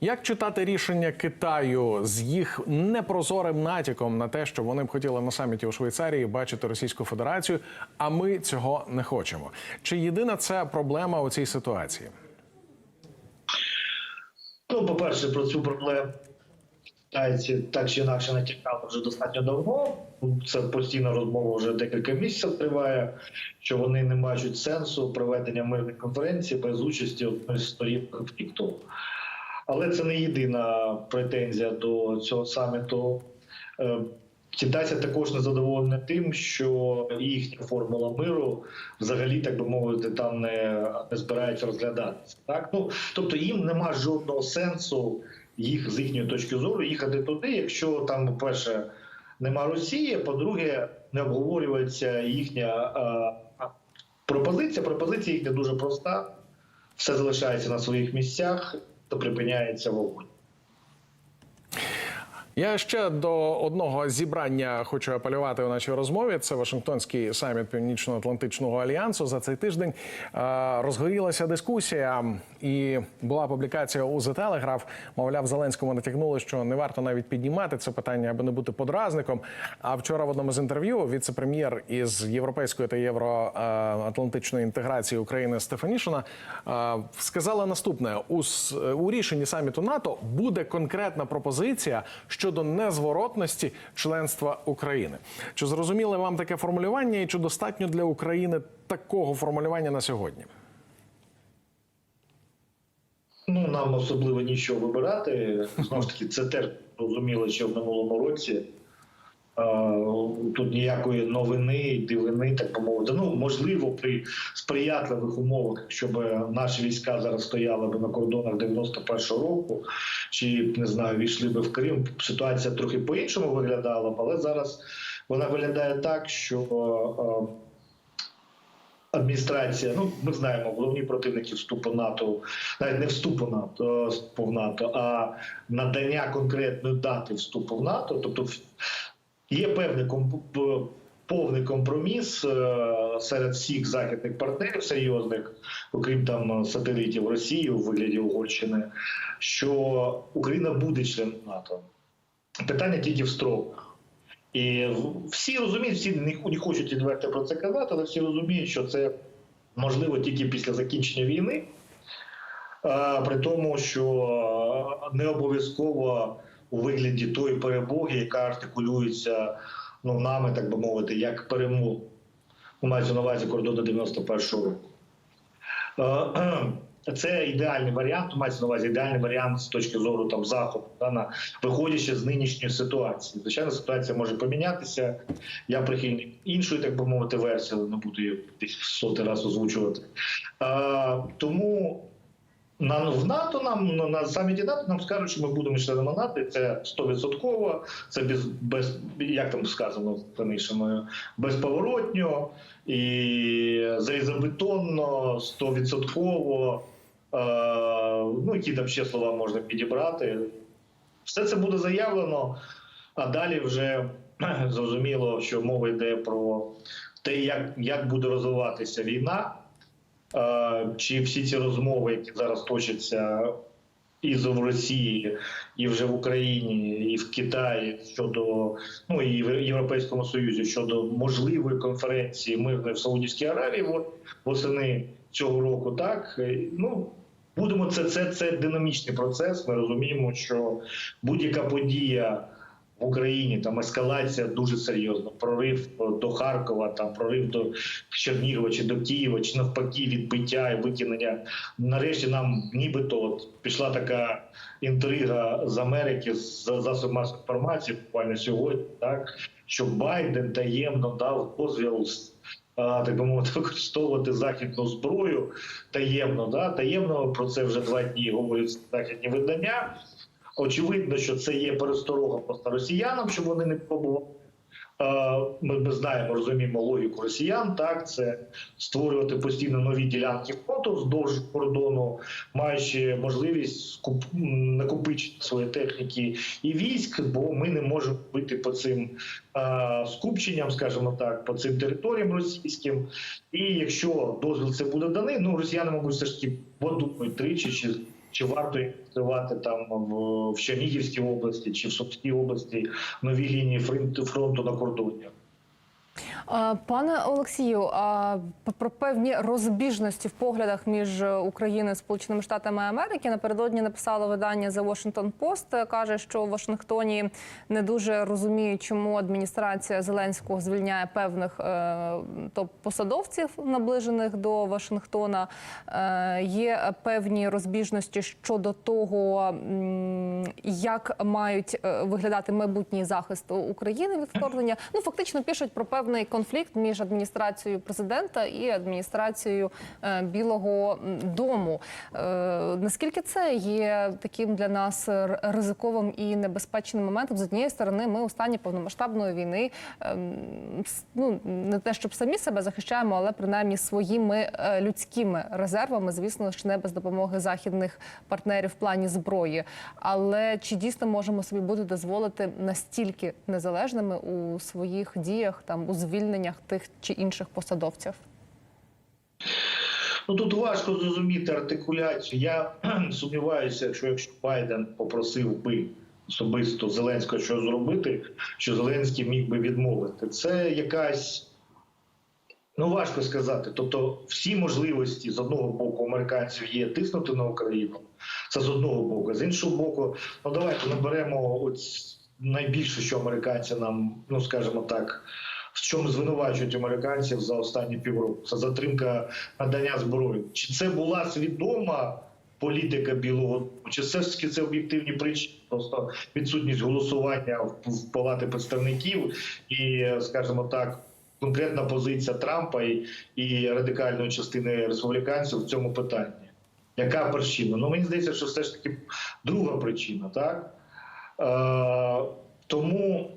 Як читати рішення Китаю з їх непрозорим натяком на те, що вони б хотіли на саміті у Швейцарії бачити Російську Федерацію, а ми цього не хочемо? Чи єдина це проблема у цій ситуації? Ну, по-перше, про цю проблему китайці так чи інакше натякали вже достатньо давно. Це постійна розмова вже декілька місяців триває, що вони не бачать сенсу проведення мирних конференцій без участі одної з сторін конфлікту. Але це не єдина претензія до цього саміту. Е, Китайці також не задоволені тим, що їхня формула миру взагалі, так би мовити, там не, не збираються розглядатися. Так ну тобто їм нема жодного сенсу їх з їхньої точки зору їхати туди, якщо там, по-перше, нема Росії, по-друге, не обговорюється їхня е, пропозиція. Пропозиція їхня дуже проста: все залишається на своїх місцях, то припиняється вогонь. Я ще до одного зібрання хочу апелювати у нашій розмові. Це Вашингтонський саміт Північно-Атлантичного альянсу. За цей тиждень е, розгорілася дискусія, і була публікація у The Telegraph. Мовляв, Зеленському натягнули, що не варто навіть піднімати це питання, аби не бути подразником. А вчора в одному з інтерв'ю віце-прем'єр із європейської та євроатлантичної інтеграції України Стефанішина сказала наступне: у, у рішенні саміту НАТО буде конкретна пропозиція щодо незворотності членства України. Чи зрозуміле вам таке формулювання, і чи достатньо для України такого формулювання на сьогодні? Ну, нам особливо нічого вибирати. Знову ж таки, це теж зрозуміло, що в минулому році. Тут ніякої новини, дивини, так би мовити. Ну, можливо, при сприятливих умовах, щоб наші війська зараз стояли б на кордонах 91-го року, чи не знаю, війшли би в Крим. Ситуація трохи по-іншому виглядала б, але зараз вона виглядає так, що адміністрація, ну ми знаємо, головні противники вступу НАТО, навіть не вступу НАТО, е, вступу в НАТО, а надання конкретної дати вступу в НАТО. Тобто є певний комп- повний компроміс е, серед всіх західних партнерів серйозних, окрім там сателітів Росії у вигляді Угорщини, що Україна буде членом НАТО. Питання тільки в строках. І всі розуміють, всі не хочуть відверто про це казати, але всі розуміють, що це можливо тільки після закінчення війни. При тому, що не обов'язково у вигляді тої перемоги, яка артикулюється ну, нами, так би мовити, як перемогу. Мається на увазі кордону 91-го року. Це ідеальний варіант, мається на увазі ідеальний варіант з точки зору там заходу, да, на виходячи з нинішньої ситуації. Звичайно, ситуація може помінятися. Я прихильник іншої, так би мовити, версії, але не буду її десь в сотий раз озвучувати. А, тому на в НАТО нам на- саміті НАТО нам скажуть, що ми будемо членами НАТО. Це 100%, це без, без як там сказано Танишиною, безповоротньо і залізобетонно, 100%. Е, ну, які там ще слова можна підібрати. Все це буде заявлено, а далі вже зрозуміло, що мова йде про те, як, як буде розвиватися війна. Е, Чи всі ці розмови, які зараз точаться і в Росії, і вже в Україні, і в Китаї щодо ну і в Європейському Союзі щодо можливої конференції мирної в Саудівській Аравії восени цього року, так Е, ну будемо це, це, це динамічний процес. Ми розуміємо, що будь-яка подія в Україні там ескалація дуже серйозна. Прорив до Харкова, там прорив до Чернігова чи до Києва, чи навпаки, відбиття і викинення. Нарешті нам нібито от пішла така інтрига з Америки з засобів масової інформації, буквально сьогодні, так що Байден таємно дав дозвіл. Так би мовити, використовувати західну зброю таємно, да таємно про це вже два дні говорять західні видання. Очевидно, що це є пересторога просто росіянам, щоб вони не пробували. Е, Ми, знаємо, розуміємо логіку росіян. Так, це створювати постійно нові ділянки фронту вздовж кордону, маючи можливість накопичити свої техніки і військ, бо ми не можемо бити по цим е, скупченням, скажімо так, по цим територіям російським. І якщо дозвіл це буде даний, ну росіяни, мабуть, все ж таки подумають тричі чи чи варто відкривати там в, Чернігівській області чи в Сумській області нові лінії фронту на кордоні. Пане Олексію, про певні розбіжності в поглядах між Україною і Сполученими Штатами Америки напередодні написало видання The Washington Post. каже, що в Вашингтоні не дуже розуміють, чому адміністрація Зеленського звільняє певних е, топ-посадовців, наближених до Вашингтона. Е, є певні розбіжності щодо того, як мають е, виглядати майбутній захист України від вторгнення. Ну фактично пишуть про певний конфлікт між адміністрацією президента і адміністрацією е, Білого Дому. Е, наскільки це є таким для нас ризиковим і небезпечним моментом? З однієї сторони, ми у стані повномасштабної війни ем, ну не те, щоб самі себе захищаємо, але принаймні своїми е, людськими резервами, звісно ж, не без допомоги західних партнерів в плані зброї. Але чи дійсно можемо собі бути дозволити настільки незалежними у своїх діях, там у звільненнях тих чи інших посадовців? Ну тут важко зрозуміти артикуляцію. Я сумніваюся, що якщо Байден попросив би особисто Зеленського що зробити, що Зеленський міг би відмовити. Це якась. Ну, важко сказати. Тобто, всі можливості з одного боку американців є тиснути на Україну. Це з одного боку. З іншого боку, ну давайте наберемо от найбільше, що американці нам, ну скажімо так, чому звинувачують американців за останні півроку. Це затримка надання зброї. Чи це була свідома політика Білого Дому, чи все ж таки це об'єктивні причини? Просто відсутність голосування в, палати представників і, скажімо так. Конкретна позиція Трампа і, і радикальної частини республіканців в цьому питанні. Яка причина? Ну мені здається, що все ж таки друга причина, так? Е, тому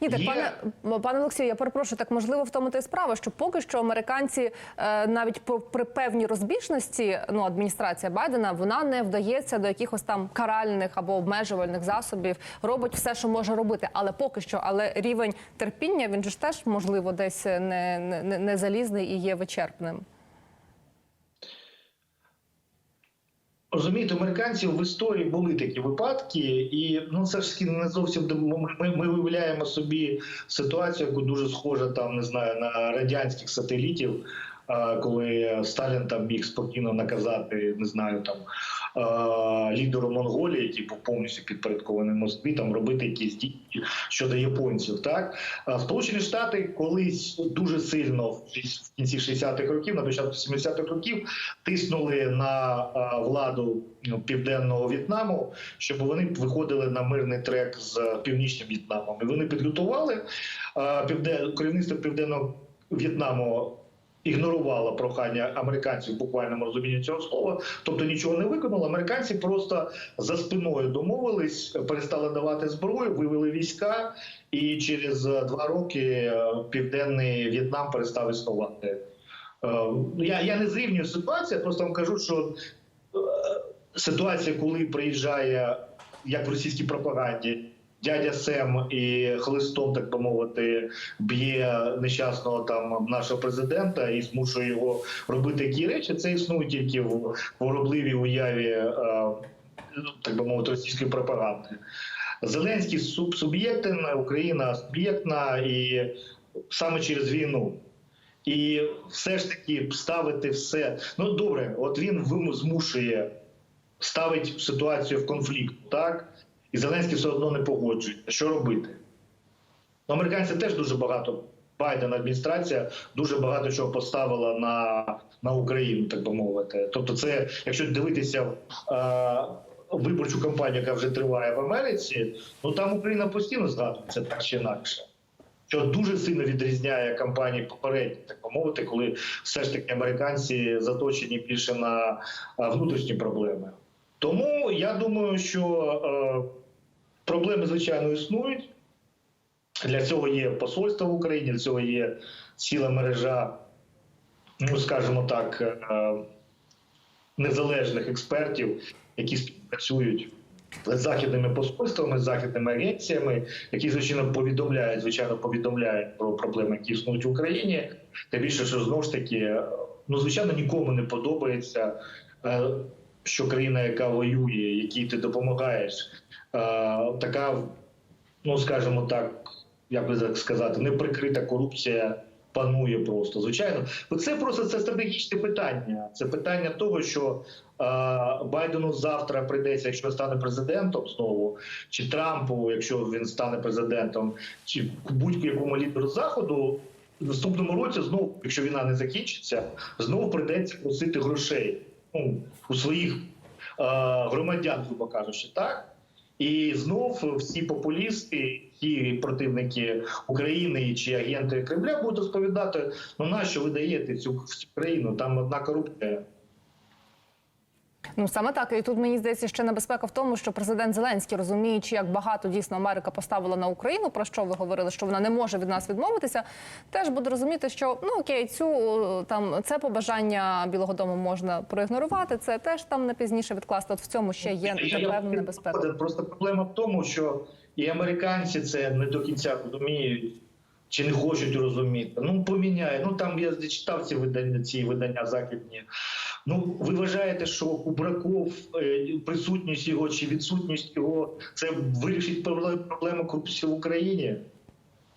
Ні, так Є. пане пане Олексію, я перепрошую, так можливо в тому то й справа, що поки що американці е, навіть при певній розбіжності, ну адміністрація Байдена, вона не вдається до якихось там каральних або обмежувальних засобів, робить все, що може робити. Але поки що, але рівень терпіння він же ж теж можливо десь не, не, не залізний і є вичерпним. Розумієте, американців в історії були такі випадки, і ну це ж не зовсім ми, ми, виявляємо собі ситуацію, яку дуже схожа там не знаю на радянських сателітів. Коли Сталін там міг спокійно наказати, не знаю, там лідеру Монголії, який був повністю підпорядкований Москві, там робити якісь дії щодо японців. Так Сполучені Штати колись дуже сильно в кінці 60-х років, на початку 70-х років, тиснули на владу ну, південного В'єтнаму, щоб вони виходили на мирний трек з північним В'єтнамом. І вони підготували півден... керівництво південного В'єтнаму. Ігнорувало прохання американців в буквальному розумінні цього слова, тобто нічого не виконало. Американці просто за спиною домовились, перестали давати зброю, вивели війська, і через е, два роки е, південний В'єтнам перестав існувати. Е, Я, я не зрівнюю ситуацію, просто вам кажу, що ситуація, коли приїжджає, як в російській пропаганді, дядя Сем і хлистом, так би мовити, б'є нещасного там нашого президента і змушує його робити такі речі, це існує тільки в хворобливій уяві, е, ну, так би мовити, російської пропаганди. Зеленський суб- суб'єктен, Україна суб'єктна і саме через війну. І все ж таки ставити все. Ну добре, от він змушує ставить ситуацію в конфлікт, так? І Зеленський все одно не погоджується. Що робити? Ну, американці теж дуже багато. Байден адміністрація дуже багато чого поставила на, на Україну, так би мовити. Тобто, це, якщо дивитися е, виборчу кампанію, яка вже триває в Америці, ну там Україна постійно згадується так чи інакше. Що дуже сильно відрізняє кампанії попередні, так би мовити, коли все ж таки американці заточені більше на внутрішні проблеми. Тому я думаю, що е, проблеми, звичайно, існують. Для цього є посольство в Україні, для цього є ціла мережа, ну скажімо так, е, незалежних експертів, які співпрацюють з західними посольствами, з західними агенціями, які звичайно повідомляють, звичайно, повідомляють про проблеми, які існують в Україні. Тим більше, що знову ж таки, ну звичайно, нікому не подобається. е, що країна, яка воює, якій ти допомагаєш, е, така, ну скажімо так, як би так сказати, неприкрита корупція панує просто. Звичайно, Бо це просто це стратегічне питання. Це питання того, що е, Байдену завтра прийдеться, якщо стане президентом знову, чи Трампу, якщо він стане президентом, чи будь-якому лідеру заходу. В наступному році знову, якщо війна не закінчиться, знову прийдеться просити грошей ну, у своїх е, громадян, грубо кажучи, так. І знов всі популісти, ті противники України чи агенти Кремля будуть розповідати: ну нащо ви даєте цю, цю країну? Там одна корупція. Ну саме так, і тут мені здається, ще небезпека в тому, що президент Зеленський, розуміючи, як багато дійсно Америка поставила на Україну, про що ви говорили, що вона не може від нас відмовитися, теж буде розуміти, що ну окей, цю там це побажання Білого Дому можна проігнорувати. Це теж там не пізніше відкласти. От в цьому ще є я небезпека. Просто проблема в тому, що і американці це не до кінця розуміють. Чи не хочуть розуміти? Ну поміняє. Ну там я читав ці видання, ці видання західні. Ну ви вважаєте, що Кубраков, е, присутність його чи відсутність його це вирішить пробле- проблему корупції в Україні?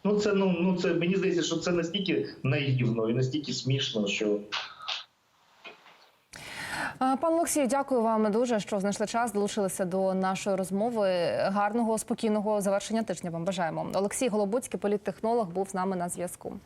Ну це ну ну це мені здається, що це настільки наївно і настільки смішно, що Пан Олексію, дякую вам дуже, що знайшли час, долучилися до нашої розмови. Гарного спокійного завершення тижня вам бажаємо. Олексій Голобуцький, політтехнолог, був з нами на зв'язку.